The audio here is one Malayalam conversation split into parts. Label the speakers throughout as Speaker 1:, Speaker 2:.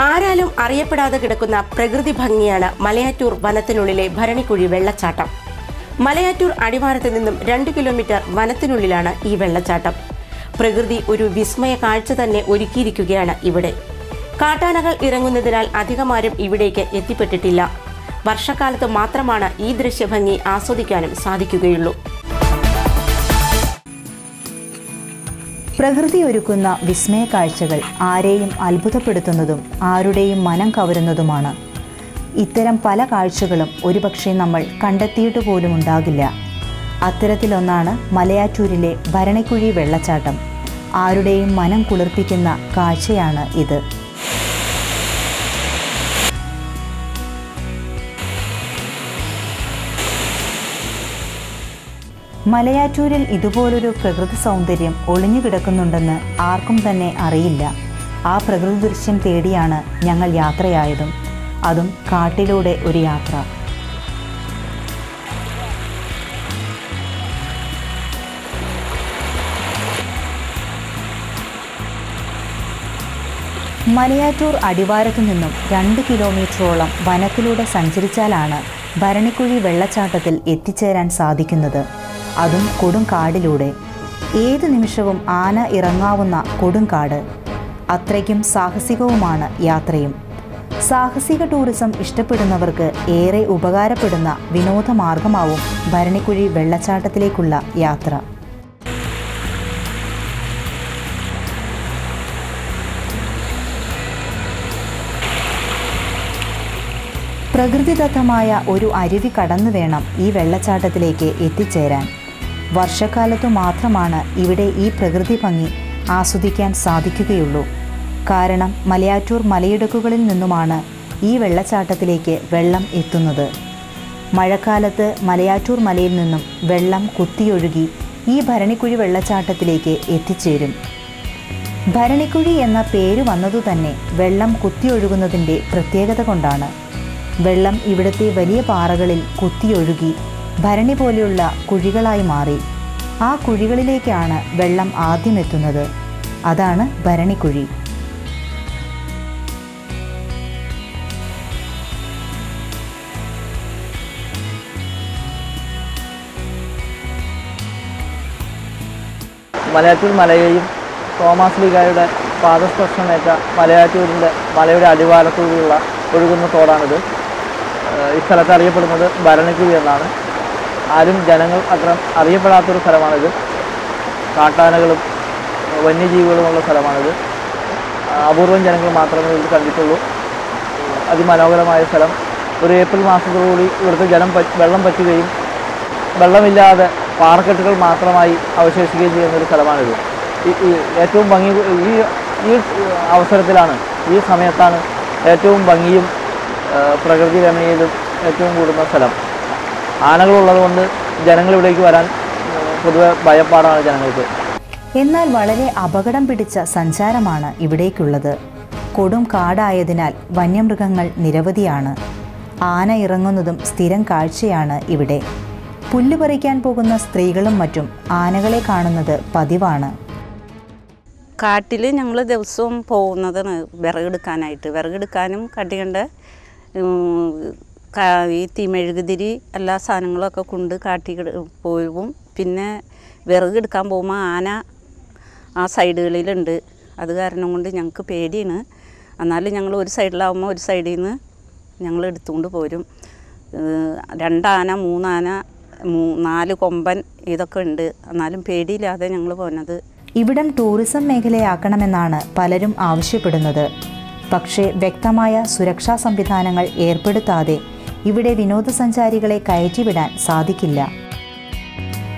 Speaker 1: ആരാലും അറിയപ്പെടാതെ കിടക്കുന്ന പ്രകൃതി ഭംഗിയാണ് മലയാറ്റൂർ വനത്തിനുള്ളിലെ ഭരണിക്കുഴി വെള്ളച്ചാട്ടം. മലയാറ്റൂർ അടിവാരത്ത് നിന്നും രണ്ട് കിലോമീറ്റർ വനത്തിനുള്ളിലാണ് ഈ വെള്ളച്ചാട്ടം. പ്രകൃതി ഒരു വിസ്മയ കാഴ്ച തന്നെ ഒരുക്കിയിരിക്കുകയാണ് ഇവിടെ. കാട്ടാനകൾ ഇറങ്ങുന്നതിനാൽ അധികമാരും ഇവിടേക്ക് എത്തിപ്പെട്ടിട്ടില്ല. വർഷക്കാലത്ത് മാത്രമാണ് ഈ ദൃശ്യഭംഗി ആസ്വദിക്കാനും സാധിക്കുകയുള്ളൂ.
Speaker 2: പ്രകൃതി ഒരുക്കുന്ന വിസ്മയ കാഴ്ചകൾ ആരെയും അത്ഭുതപ്പെടുത്തുന്നതും ആരുടെയും മനം കവരുന്നതുമാണ്. ഇത്തരം പല കാഴ്ചകളും ഒരുപക്ഷെ നമ്മൾ കണ്ടെത്തിയിട്ട് പോലും ഉണ്ടാകില്ല. അത്തരത്തിലൊന്നാണ് മലയാറ്റൂരിലെ ഭരണിക്കുഴി വെള്ളച്ചാട്ടം. ആരുടെയും മനം കുളിർപ്പിക്കുന്ന കാഴ്ചയാണ് ഇത്. മലയാറ്റൂരിൽ ഇതുപോലൊരു പ്രകൃതി സൗന്ദര്യം ഒളിഞ്ഞു കിടക്കുന്നുണ്ടെന്ന് ആർക്കും തന്നെ അറിയില്ല. ആ പ്രകൃതി ദൃശ്യം തേടിയാണ് ഞങ്ങൾ യാത്രയായതും. അതും കാട്ടിലൂടെ ഒരു യാത്ര. മലയാറ്റൂർ അടിവാരത്തു നിന്നും രണ്ട് കിലോമീറ്ററോളം വനത്തിലൂടെ സഞ്ചരിച്ചാലാണ് ഭരണിക്കുഴി വെള്ളച്ചാട്ടത്തിൽ എത്തിച്ചേരാൻ സാധിക്കുന്നത്. അതും കൊടുങ്കാടിലൂടെ ഏത് നിമിഷവും ആന ഇറങ്ങാവുന്ന കൊടുങ്കാട് അത്രയ്ക്കും സാഹസികവുമാണ് യാത്രയും. സാഹസിക ടൂറിസം ഇഷ്ടപ്പെടുന്നവർക്ക് ഏറെ ഉപകാരപ്പെടുന്ന വിനോദമാർഗമാവും ഭരണിക്കുഴി വെള്ളച്ചാട്ടത്തിലേക്കുള്ള യാത്ര. പ്രകൃതിദത്തമായ ഒരു അരുവി കടന്നു വേണം ഈ വെള്ളച്ചാട്ടത്തിലേക്ക് എത്തിച്ചേരാൻ. വർഷക്കാലത്തു മാത്രമാണ് ഇവിടെ ഈ പ്രകൃതി ഭംഗി ആസ്വദിക്കാൻ സാധിക്കുകയുള്ളൂ. കാരണം മലയാറ്റൂർ മലയിടുക്കുകളിൽ നിന്നുമാണ് ഈ വെള്ളച്ചാട്ടത്തിലേക്ക് വെള്ളം എത്തുന്നത്. മഴക്കാലത്ത് മലയാറ്റൂർ മലയിൽ നിന്നും വെള്ളം കുത്തിയൊഴുകി ഈ ഭരണിക്കുഴി വെള്ളച്ചാട്ടത്തിലേക്ക് എത്തിച്ചേരും. ഭരണിക്കുഴി എന്ന പേര് വന്നതുതന്നെ വെള്ളം കുത്തിയൊഴുകുന്നതിന്റെ പ്രത്യേകത കൊണ്ടാണ്. വെള്ളം ഇവിടുത്തെ വലിയ പാറകളിൽ കുത്തിയൊഴുകി ഭരണി പോലെയുള്ള കുഴികളായി മാറി. ആ കുഴികളിലേക്കാണ് വെള്ളം ആദ്യം എത്തുന്നത്. അതാണ് ഭരണിക്കുഴി
Speaker 3: മലയാറ്റൂർ മലയെയും തോമസ് ലീഗായുടെ പാദസ്പർശമേറ്റ മലയാറ്റൂരിന്റെ മലയുടെ അടിവാരത്തൂടെയുള്ള ഒഴുകുന്ന തോടാണിത്. ഈ സ്ഥലത്ത് അറിയപ്പെടുന്നത് ഭരണിക്കുഴി എന്നാണ്. ആരും ജനങ്ങൾ അത്ര അറിയപ്പെടാത്തൊരു സ്ഥലമാണിത്. കാട്ടാനകളും വന്യജീവികളുമുള്ള സ്ഥലമാണിത്. അപൂർവം ജനങ്ങൾ മാത്രമേ ഇവിടെ കണ്ടിട്ടുള്ളൂ. അതിമനോഹരമായ സ്ഥലം. ഒരു ഏപ്രിൽ മാസത്തോടുകൂടി ഇവിടുത്തെ ജലം വെള്ളം പറ്റുകയും വെള്ളമില്ലാതെ പാറക്കെട്ടുകൾ മാത്രമായി അവശേഷിക്കുകയും ചെയ്യുന്ന ഒരു സ്ഥലമാണിത് ഏറ്റവും ഭംഗി ഈ ഈ അവസരത്തിലാണ് ഈ സമയത്താണ് ഏറ്റവും ഭംഗിയും പ്രകൃതി രമണീയതും ഏറ്റവും കൂടുന്ന സ്ഥലം. ആനകളുള്ളത് കൊണ്ട് ജനങ്ങൾ ഇവിടേക്ക് വരാൻ പൊതുവെ ഭയപ്പാടാണ് ജനങ്ങൾക്ക്.
Speaker 2: എന്നാൽ വളരെ അപകടം പിടിച്ച സഞ്ചാരമാണ് ഇവിടേക്കുള്ളത്. കൊടും കാടായതിനാൽ വന്യമൃഗങ്ങൾ നിരവധിയാണ്. ആന ഇറങ്ങുന്നതും സ്ഥിരം കാഴ്ചയാണ് ഇവിടെ. പുല്ല് പറിക്കാൻ പോകുന്ന സ്ത്രീകളും മറ്റും ആനകളെ കാണുന്നത് പതിവാണ്.
Speaker 4: കാട്ടിൽ ഞങ്ങൾ ദിവസവും പോകുന്നതാണ് വിറകെടുക്കാനായിട്ട് വിറകെടുക്കാനും കട്ടികണ്ട ഈ തീമെഴുകുതിരി എല്ലാ സാധനങ്ങളൊക്കെ കൊണ്ട് കാട്ടി പോകും പിന്നെ വിറകെടുക്കാൻ പോകുമ്പോൾ ആന ആ സൈഡുകളിലുണ്ട്. അത് കാരണം കൊണ്ട് ഞങ്ങൾക്ക് പേടിയാണ്. എന്നാലും ഞങ്ങൾ ഒരു സൈഡിലാവുമ്പോൾ ഒരു സൈഡിൽ നിന്ന് ഞങ്ങൾ എടുത്തുകൊണ്ട് പോരും. രണ്ടാന മൂന്നാന നാല് കൊമ്പൻ ഇതൊക്കെ ഉണ്ട്. എന്നാലും പേടിയില്ലാതെ ഞങ്ങൾ പോകുന്നത്
Speaker 2: ഇവിടം ടൂറിസം മേഖലയാക്കണമെന്നാണ് പലരും ആവശ്യപ്പെടുന്നത്. പക്ഷേ വ്യക്തമായ സുരക്ഷാ സംവിധാനങ്ങൾ ഏർപ്പെടുത്താതെ ഇവിടെ വിനോദസഞ്ചാരികളെ കയറ്റിവിടാൻ സാധിക്കില്ല.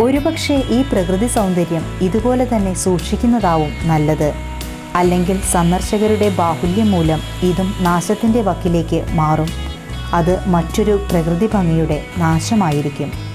Speaker 2: ഒരുപക്ഷെ ഈ പ്രകൃതി സൗന്ദര്യം ഇതുപോലെ തന്നെ സൂക്ഷിക്കുന്നതാവും നല്ലത്. അല്ലെങ്കിൽ സന്ദർശകരുടെ ബാഹുല്യം മൂലം ഇതും നാശത്തിന്റെ വക്കിലേക്ക് മാറും. അത് മറ്റൊരു പ്രകൃതി ഭംഗിയുടെ നാശമായിരിക്കും.